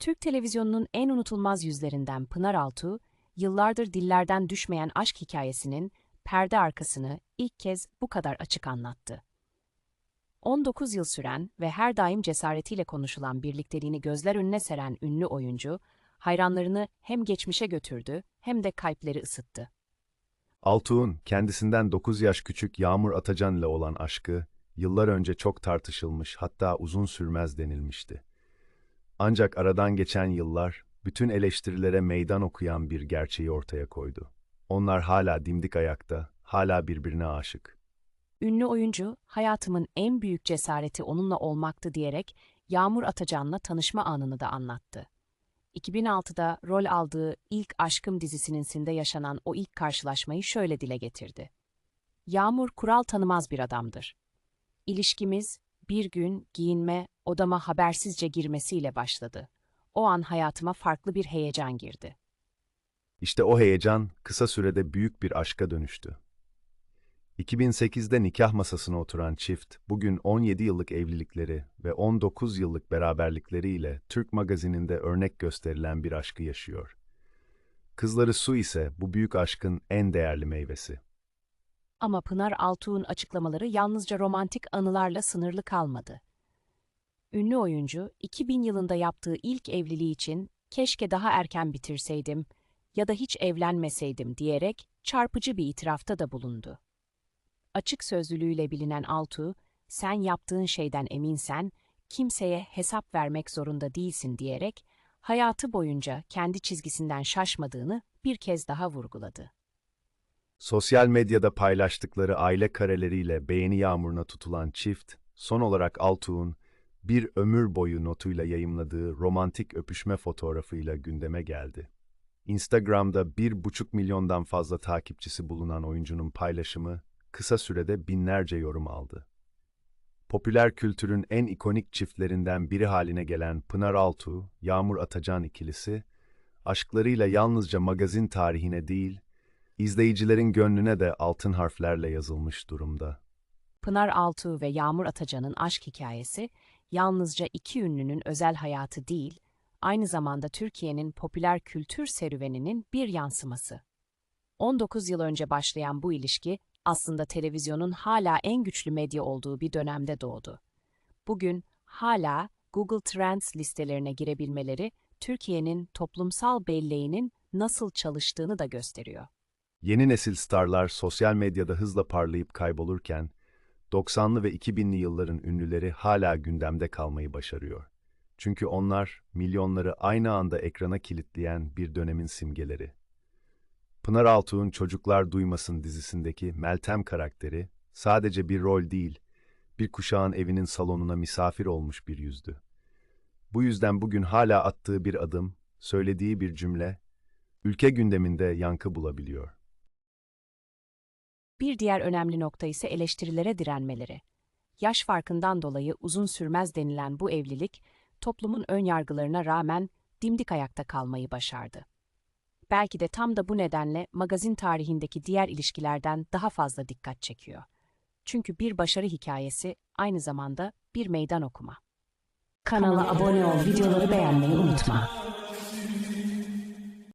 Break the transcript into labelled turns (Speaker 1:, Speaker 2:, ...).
Speaker 1: Türk televizyonunun en unutulmaz yüzlerinden Pınar Altuğ, yıllardır dillerden düşmeyen aşk hikayesinin perde arkasını ilk kez bu kadar açık anlattı. 19 yıl süren ve her daim cesaretiyle konuşulan birlikteliğini gözler önüne seren ünlü oyuncu, hayranlarını hem geçmişe götürdü hem de kalpleri ısıttı.
Speaker 2: Altuğ'un kendisinden 9 yaş küçük Yağmur Atacan ile olan aşkı yıllar önce çok tartışılmış hatta uzun sürmez denilmişti. Ancak aradan geçen yıllar bütün eleştirilere meydan okuyan bir gerçeği ortaya koydu. Onlar hala dimdik ayakta, hala birbirine aşık.
Speaker 1: Ünlü oyuncu, hayatımın en büyük cesareti onunla olmaktı diyerek Yağmur Atacan'la tanışma anını da anlattı. 2006'da rol aldığı ilk Aşkım dizisinin sinde yaşanan o ilk karşılaşmayı şöyle dile getirdi. Yağmur kural tanımaz bir adamdır. İlişkimiz bir gün giyinme, odama habersizce girmesiyle başladı. O an hayatıma farklı bir heyecan girdi.
Speaker 2: İşte o heyecan kısa sürede büyük bir aşka dönüştü. 2008'de nikah masasına oturan çift, bugün 17 yıllık evlilikleri ve 19 yıllık beraberlikleriyle Türk magazininde örnek gösterilen bir aşkı yaşıyor. Kızları Su ise bu büyük aşkın en değerli meyvesi.
Speaker 1: Ama Pınar Altuğ'un açıklamaları yalnızca romantik anılarla sınırlı kalmadı. Ünlü oyuncu, 2000 yılında yaptığı ilk evliliği için keşke daha erken bitirseydim ya da hiç evlenmeseydim diyerek çarpıcı bir itirafta da bulundu. Açık sözlülüğüyle bilinen Altuğ, sen yaptığın şeyden eminsen, kimseye hesap vermek zorunda değilsin diyerek, hayatı boyunca kendi çizgisinden şaşmadığını bir kez daha vurguladı.
Speaker 2: Sosyal medyada paylaştıkları aile kareleriyle beğeni yağmuruna tutulan çift, son olarak Altuğ'un bir ömür boyu notuyla yayımladığı romantik öpüşme fotoğrafıyla gündeme geldi. Instagram'da bir buçuk milyondan fazla takipçisi bulunan oyuncunun paylaşımı, kısa sürede binlerce yorum aldı. Popüler kültürün en ikonik çiftlerinden biri haline gelen Pınar Altuğ, Yağmur Atacan ikilisi, aşklarıyla yalnızca magazin tarihine değil, izleyicilerin gönlüne de altın harflerle yazılmış durumda.
Speaker 1: Pınar Altuğ ve Yağmur Atacan'ın aşk hikayesi, yalnızca iki ünlünün özel hayatı değil, aynı zamanda Türkiye'nin popüler kültür serüveninin bir yansıması. 19 yıl önce başlayan bu ilişki, aslında televizyonun hala en güçlü medya olduğu bir dönemde doğdu. Bugün hala Google Trends listelerine girebilmeleri, Türkiye'nin toplumsal belleğinin nasıl çalıştığını da gösteriyor.
Speaker 2: Yeni nesil starlar sosyal medyada hızla parlayıp kaybolurken, 90'lı ve 2000'li yılların ünlüleri hala gündemde kalmayı başarıyor. Çünkü onlar milyonları aynı anda ekrana kilitleyen bir dönemin simgeleri. Pınar Altuğ'un Çocuklar Duymasın dizisindeki Meltem karakteri sadece bir rol değil, bir kuşağın evinin salonuna misafir olmuş bir yüzdü. Bu yüzden bugün hala attığı bir adım, söylediği bir cümle, ülke gündeminde yankı bulabiliyor.
Speaker 1: Bir diğer önemli nokta ise eleştirilere direnmeleri. Yaş farkından dolayı uzun sürmez denilen bu evlilik, toplumun ön yargılarına rağmen dimdik ayakta kalmayı başardı. Belki de tam da bu nedenle magazin tarihindeki diğer ilişkilerden daha fazla dikkat çekiyor. Çünkü bir başarı hikayesi aynı zamanda bir meydan okuma. Kanala abone ol, videoları beğenmeyi unutma.